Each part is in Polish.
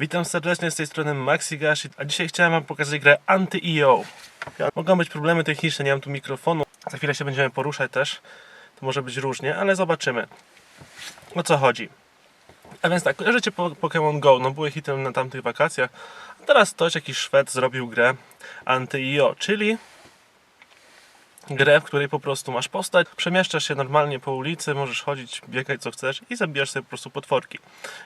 Witam serdecznie z tej strony Maxigashi, a dzisiaj chciałem wam pokazać grę Anti-EO. Mogą być problemy techniczne, nie mam tu mikrofonu. Za chwilę się będziemy poruszać też. To może być różnie, ale zobaczymy. O co chodzi? A więc tak, kojarzycie po- Pokémon Go, no były hitem na tamtych wakacjach. A teraz ktoś, jakiś Szwed zrobił grę Anti-EO, czyli grę, w której po prostu masz postać, przemieszczasz się normalnie po ulicy, możesz chodzić, biegać co chcesz i zabijasz sobie po prostu potworki.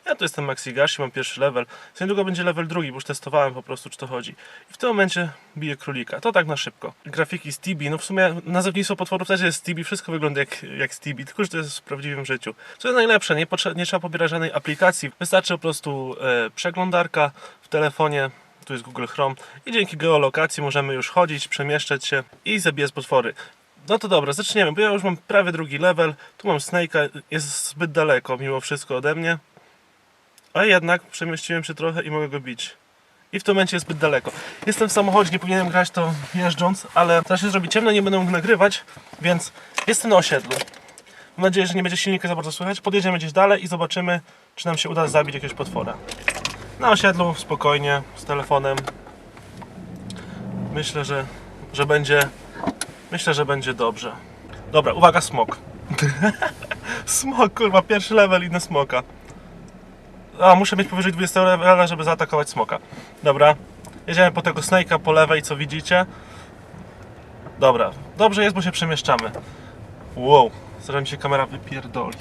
Ja tu jestem Maxigashi, mam pierwszy level, za niedługo będzie level drugi, bo już testowałem po prostu, czy to chodzi. I w tym momencie biję królika, to tak na szybko. Grafiki z Tibi, no w sumie nazewnictwo potworów też jest Tibi, wszystko wygląda jak, jak z Tibi, tylko że to jest w prawdziwym życiu. Co jest najlepsze, nie, nie trzeba pobierać żadnej aplikacji, wystarczy po prostu e, przeglądarka w telefonie, tu jest Google Chrome i dzięki geolokacji możemy już chodzić, przemieszczać się i zabijać potwory. No to dobra, zaczniemy, bo ja już mam prawie drugi level, tu mam Snake'a, jest zbyt daleko mimo wszystko ode mnie, a jednak przemieściłem się trochę i mogę go bić. I w tym momencie jest zbyt daleko. Jestem w samochodzie, nie powinienem grać to jeżdżąc, ale teraz się zrobi ciemno, nie będę mógł nagrywać, więc jestem na osiedlu. Mam nadzieję, że nie będzie silnika za bardzo słychać. Podjedziemy gdzieś dalej i zobaczymy, czy nam się uda zabić jakiegoś potwora. Na osiedlu, spokojnie, z telefonem. Myślę, że, że będzie. Myślę, że będzie dobrze. Dobra, uwaga, smok. smok, kurwa, pierwszy level i na smoka. A, muszę mieć powyżej 20 levela, żeby zaatakować smoka. Dobra, jedziemy po tego snake'a po lewej, co widzicie. Dobra, dobrze jest, bo się przemieszczamy. Wow, zaraz mi się kamera wypierdoli.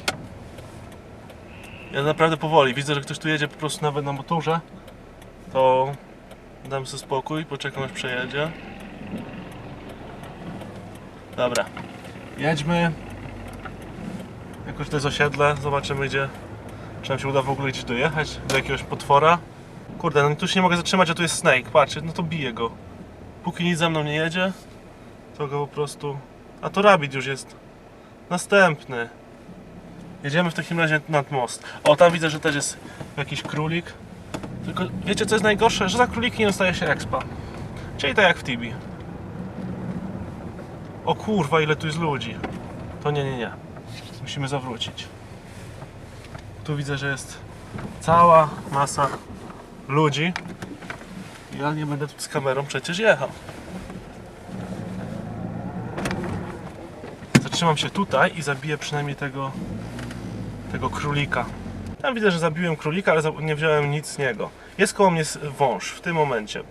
Ja naprawdę powoli, widzę, że ktoś tu jedzie po prostu nawet na motorze. To dam sobie spokój, poczekam aż przejedzie. Dobra, jedźmy. Jakoś to jest osiedle, zobaczymy gdzie. Czy nam się uda w ogóle gdzieś dojechać do jakiegoś potwora. Kurde, no tu się nie mogę zatrzymać, a tu jest Snake, patrzcie, no to biję go. Póki nic za mną nie jedzie, to go po prostu... A to Rabbit już jest. Następny. Jedziemy w takim razie nad most. O, tam widzę, że też jest jakiś królik. Tylko wiecie co jest najgorsze? Że za króliki nie dostaje się expa. Czyli tak jak w Tibi. O kurwa, ile tu jest ludzi. To nie, nie, nie. Musimy zawrócić. Tu widzę, że jest cała masa ludzi. Ja nie będę tu z kamerą przecież jechał. Zatrzymam się tutaj i zabiję przynajmniej tego tego królika. Tam widzę, że zabiłem królika, ale nie wziąłem nic z niego. Jest koło mnie wąż w tym momencie.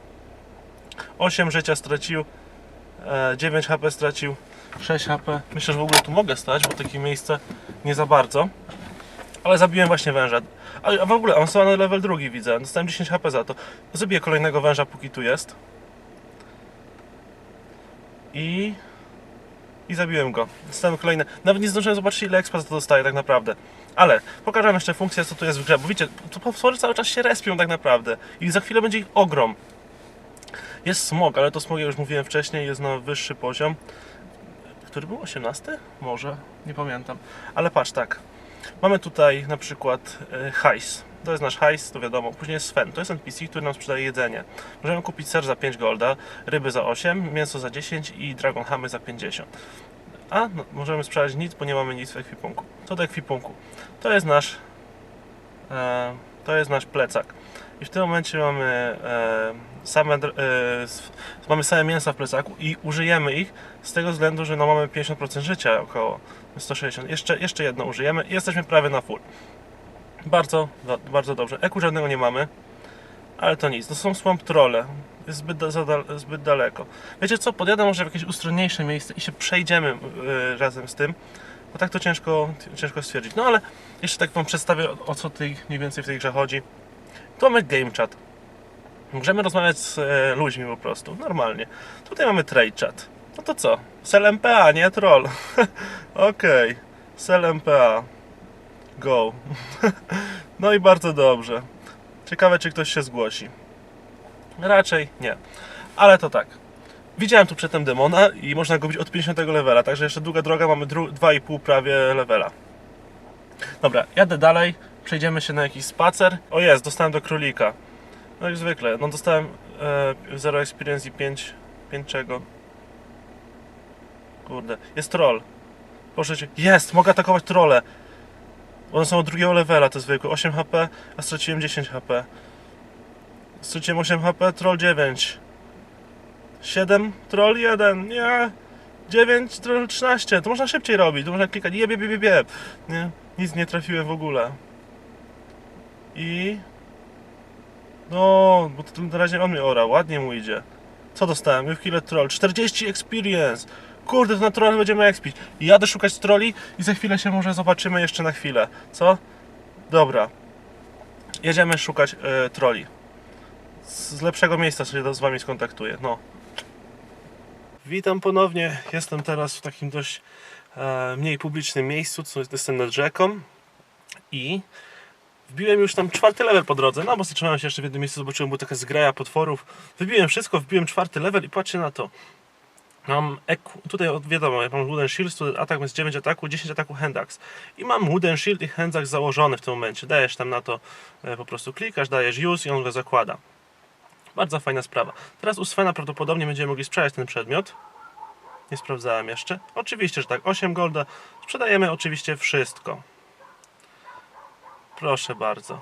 8 życia stracił, e, 9 HP stracił, 6 HP. Myślę, że w ogóle tu mogę stać, bo takie miejsce nie za bardzo. Ale zabiłem właśnie węża. A, w ogóle on stał na level drugi widzę. Dostałem 10 HP za to. Zabiję kolejnego węża, póki tu jest. I i zabiłem go. Dostałem kolejne. Nawet nie zdążyłem zobaczyć ile za to dostaję tak naprawdę. Ale pokażę jeszcze funkcję co tu jest w grze, bo widzicie, to potwory cały czas się respią tak naprawdę. I za chwilę będzie ich ogrom. Jest smog, ale to smog ja już mówiłem wcześniej, jest na wyższy poziom. Który był 18? Może, nie pamiętam. Ale patrz tak. Mamy tutaj na przykład e, hajs. To jest nasz hajs, to wiadomo. Później jest Sven, to jest NPC, który nam sprzedaje jedzenie. Możemy kupić ser za 5 golda, ryby za 8, mięso za 10 i dragon hamy za 50. A, no, możemy sprzedać nic, bo nie mamy nic w ekwipunku. Co do ekwipunku? To jest nasz e, to jest nasz plecak. I w tym momencie mamy e, same e, mamy same mięsa w plecaku i użyjemy ich z tego względu, że no mamy 50% życia około 160. Jeszcze, jeszcze jedno użyjemy i jesteśmy prawie na full. Bardzo, bardzo dobrze. Eku żadnego nie mamy, ale to nic. To są swamp trolle. Jest zbyt, dal, zbyt daleko. Wiecie co? Podjadę może w jakieś ustronniejsze miejsce i się przejdziemy y, razem z tym. Bo tak to ciężko, ciężko stwierdzić. No ale jeszcze tak wam przedstawię o, o co tej, mniej więcej w tej grze chodzi. Tu mamy game chat. Możemy rozmawiać z e, ludźmi po prostu, normalnie. Tutaj mamy trade chat. No to co? Sell MPA, nie troll. Okej. Sell MPA. Go. no i bardzo dobrze. Ciekawe, czy ktoś się zgłosi. Raczej nie. Ale to tak. Widziałem tu przedtem demona i można go bić od 50 levela, także jeszcze długa droga, mamy dru- 2,5 prawie levela. Dobra, jadę dalej, przejdziemy się na jakiś spacer. O jest, dostałem do królika. No jak zwykle, no dostałem e, 0 experience i 5, 5 czego? Kurde, jest troll. Proszę cię, jest, mogę atakować trolle. One są od drugiego levela, to zwykłe, 8 HP, a straciłem 10 HP. Straciłem 8 HP, troll 9. 7, troll 1, nie. 9, troll 13. To można szybciej robić, to można klikać jeb, jeb, jeb, jeb. Nie, nic nie trafiłem w ogóle. I... No, bo to na razie on mnie ora, ładnie mu idzie. Co dostałem? Killer Troll. 40 experience. Kurde, to na troll będziemy expić. Jadę szukać trolli i za chwilę się może zobaczymy jeszcze na chwilę. Co? Dobra. Jedziemy szukać e, troli. Z, z lepszego miejsca się z wami skontaktuję. No. Witam ponownie. Jestem teraz w takim dość e, mniej publicznym miejscu, co jestem nad rzeką. I Wbiłem już tam czwarty level po drodze, no bo zatrzymałem się jeszcze w jednym miejscu, zobaczyłem, była taka zgraja potworów. Wybiłem wszystko, wbiłem czwarty level i patrzcie na to. Mam eku, tutaj wiadomo, ja mam Wooden Shield, tu atak jest 9 ataku, 10 ataku Handax. I mam Wooden Shield i Handax założony w tym momencie. Dajesz tam na to, e, po prostu klikasz, dajesz use i on go zakłada. Bardzo fajna sprawa. Teraz u Svena prawdopodobnie będziemy mogli sprzedać ten przedmiot. Nie sprawdzałem jeszcze. Oczywiście, że tak. 8 golda. Sprzedajemy oczywiście wszystko. Proszę bardzo.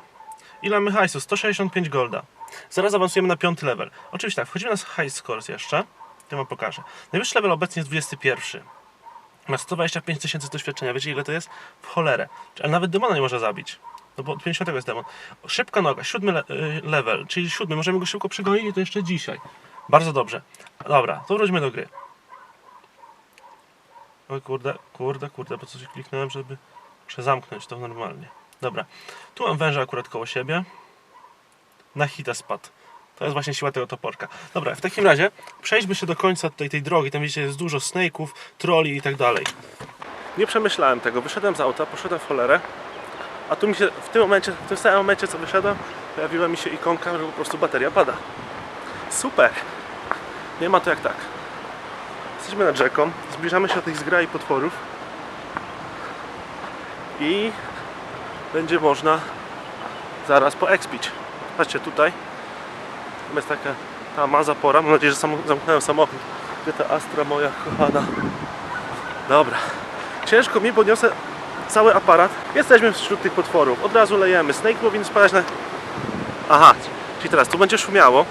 Ile mamy hajsu? 165 golda. Zaraz awansujemy na piąty level. Oczywiście tak, wchodzimy na high scores jeszcze. To wam pokażę. Najwyższy level obecnie jest 21. Ma 125 tysięcy doświadczenia. Wiecie ile to jest? W cholerę. Ale nawet demona nie może zabić. No bo od 50 jest demon. Szybka noga, siódmy le y, level, czyli siódmy. Możemy go szybko przegonić i to jeszcze dzisiaj. Bardzo dobrze. Dobra, to wróćmy do gry. O kurde, kurde, kurde, po coś kliknąłem, żeby przezamknąć to normalnie. Dobra, tu mam węża akurat koło siebie. Na hita spadł. To jest właśnie siła tego toporka. Dobra, w takim razie przejdźmy się do końca tutaj tej drogi. Tam widzicie jest dużo snake'ów, troli i tak dalej. Nie przemyślałem tego. Wyszedłem z auta, poszedłem w cholerę. A tu mi się w tym momencie, w tym samym momencie co wyszedłem, pojawiła mi się ikonka, że po prostu bateria pada. Super! Nie ma to jak tak. Jesteśmy nad rzeką, zbliżamy się do tych zgrai potworów i będzie można zaraz poekspić. Patrzcie tutaj. Jest taka ta ma zapora. Mam nadzieję, że sam, zamknąłem samochód. Gdzie ta Astra moja kochana? Dobra. Ciężko mi, bo niosę cały aparat. Jesteśmy wśród tych potworów. Od razu lejemy. Snake powinien spadać na... Aha, czyli teraz tu będzie szumiało.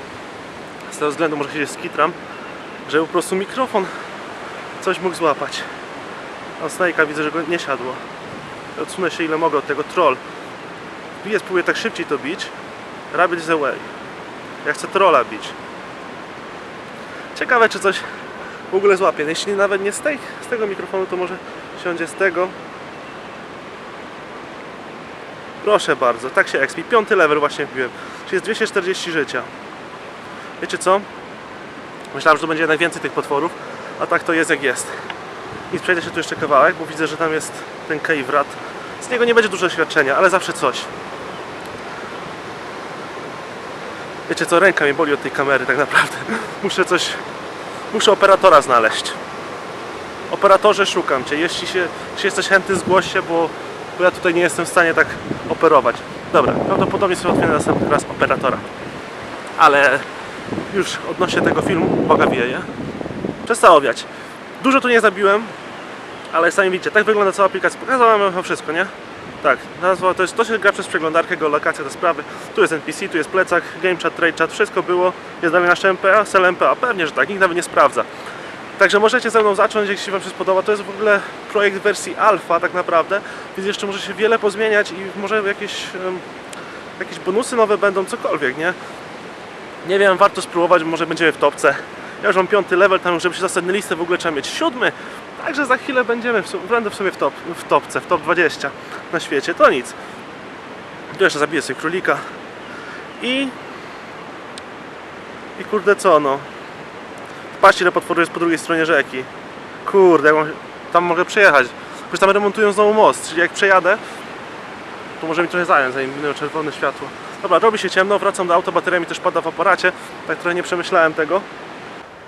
Z tego względu może się skitram, żeby po prostu mikrofon coś mógł złapać. A Snake'a widzę, że go nie siadło. Odsunę się ile mogę od tego troll. Biję, spróbuję tak szybciej to bić. Rabbit is away. Ja chcę trolla bić. Ciekawe czy coś w ogóle złapie. Jeśli nawet nie z, tej, z tego mikrofonu, to może siądzie z tego. Proszę bardzo, tak się expi. Piąty level właśnie wbiłem. Czyli jest 240 życia. Wiecie co? Myślałem, że to będzie jednak więcej tych potworów, a tak to jest jak jest. I przejdę się tu jeszcze kawałek, bo widzę, że tam jest ten cave rat. Z niego nie będzie dużo doświadczenia, ale zawsze coś. Wiecie co, ręka mnie boli od tej kamery tak naprawdę. Muszę coś... Muszę operatora znaleźć. Operatorze szukam Cię. Jeśli, się, jeśli jesteś chętny, zgłoś się, bo, bo ja tutaj nie jestem w stanie tak operować. Dobra, prawdopodobnie sobie otwieram następny raz operatora. Ale już odnośnie tego filmu, Boga wieje, przestało wiać. Dużo tu nie zabiłem, ale sami widzicie, tak wygląda cała aplikacja. Pokazałem wam wszystko, nie? Tak, nazwa to jest, to się gra przez przeglądarkę, geolokacja, te sprawy. Tu jest NPC, tu jest plecak, game chat, trade chat, wszystko było. Jest dalej nasze MPA, sell MPA, pewnie, że tak, nikt nawet nie sprawdza. Także możecie ze mną zacząć, jeśli wam się spodoba. To jest w ogóle projekt wersji alfa tak naprawdę, więc jeszcze może się wiele pozmieniać i może jakieś, jakieś bonusy nowe będą, cokolwiek, nie? Nie wiem, warto spróbować, może będziemy w topce. Ja już mam piąty level, tam żeby się na listę w ogóle trzeba mieć siódmy. Także za chwilę będziemy, będę w sumie w, top, w topce, w top 20 na świecie. To nic. Tu jeszcze zabiję sobie królika. I... I kurde co no. Patrzcie ile potworu jest po drugiej stronie rzeki. Kurde, jak mam, tam mogę przejechać. Przecież tam remontują znowu most, czyli jak przejadę, to może mi trochę zająć, zanim minęło czerwone światło. Dobra, robi się ciemno, wracam do auta, bateria mi też pada w aparacie, tak trochę nie przemyślałem tego.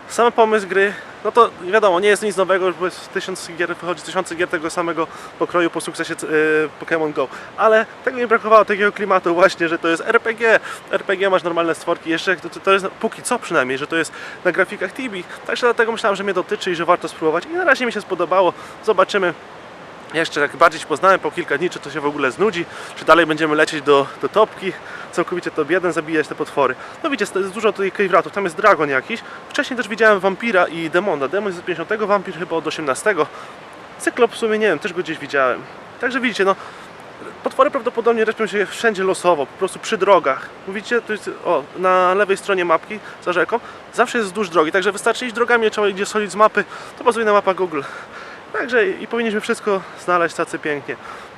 Sam pomysł gry, no to wiadomo, nie jest nic nowego, bo tysiąc gier, wychodzi tysiące gier tego samego pokroju po sukcesie yy, Pokémon Go, ale tego mi brakowało, takiego klimatu właśnie, że to jest RPG, RPG masz normalne stworki, jeszcze to, to jest, póki co przynajmniej, że to jest na grafikach Tibi, także dlatego myślałem, że mnie dotyczy i że warto spróbować. I na razie mi się spodobało, zobaczymy jeszcze jak bardziej się poznałem po kilka dni, czy to się w ogóle znudzi, czy dalej będziemy lecieć do, do topki, całkowicie top 1 zabijać te potwory. No widzicie, jest dużo tutaj caveratów, tam jest dragon jakiś. Wcześniej też widziałem wampira i demona. Demon jest z 50, wampir chyba od 18. Cyklop w sumie nie wiem, też go gdzieś widziałem. Także widzicie, no potwory prawdopodobnie respią się wszędzie losowo, po prostu przy drogach. Mówicie, tu jest, o, na lewej stronie mapki za rzeką, zawsze jest wzdłuż drogi, także wystarczy iść drogami, trzeba idzie solić z mapy, to bazuje na mapa Google. Także i powinniśmy wszystko znaleźć tacy pięknie.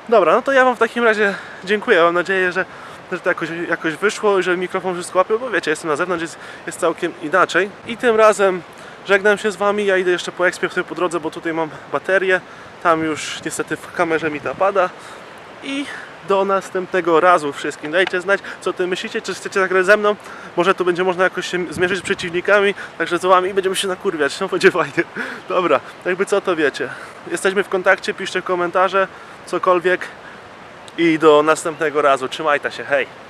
Dobra, no to ja Wam w takim razie dziękuję. Mam nadzieję, że, że to jakoś, jakoś wyszło i że mikrofon wszystko łapił, bo wiecie, jestem na zewnątrz, jest, jest całkiem inaczej. I tym razem żegnam się z Wami. Ja idę jeszcze po ekspie sobie po drodze, bo tutaj mam baterię. Tam już niestety w kamerze mi ta pada. I do następnego razu wszystkim. Dajcie znać, co Ty myślicie, czy chcecie zagrać ze mną. Może tu będzie można jakoś się zmierzyć z przeciwnikami, także z Wami i będziemy się nakurwiać. No będzie fajnie. Dobra, jakby co to wiecie. Jesteśmy w kontakcie, piszcie komentarze, cokolwiek. I do następnego razu. Trzymajcie się, hej!